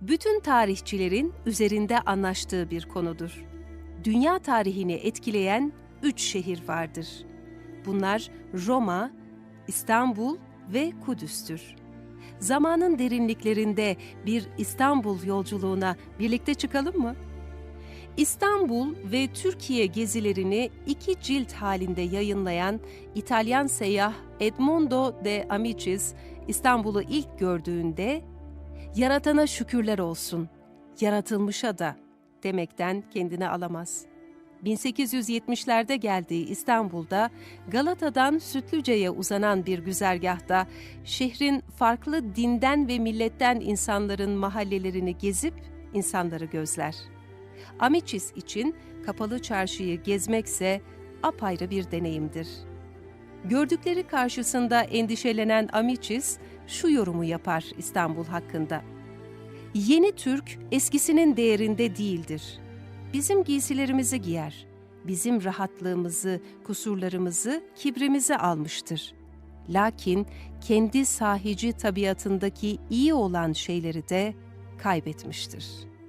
bütün tarihçilerin üzerinde anlaştığı bir konudur. Dünya tarihini etkileyen üç şehir vardır. Bunlar Roma, İstanbul ve Kudüs'tür. Zamanın derinliklerinde bir İstanbul yolculuğuna birlikte çıkalım mı? İstanbul ve Türkiye gezilerini iki cilt halinde yayınlayan İtalyan seyyah Edmondo de Amicis, İstanbul'u ilk gördüğünde yaratana şükürler olsun, yaratılmışa da demekten kendini alamaz. 1870'lerde geldiği İstanbul'da Galata'dan Sütlüce'ye uzanan bir güzergahta şehrin farklı dinden ve milletten insanların mahallelerini gezip insanları gözler. Amicis için kapalı çarşıyı gezmekse apayrı bir deneyimdir. Gördükleri karşısında endişelenen Amicis şu yorumu yapar İstanbul hakkında. Yeni Türk eskisinin değerinde değildir. Bizim giysilerimizi giyer, bizim rahatlığımızı, kusurlarımızı, kibrimizi almıştır. Lakin kendi sahici tabiatındaki iyi olan şeyleri de kaybetmiştir.''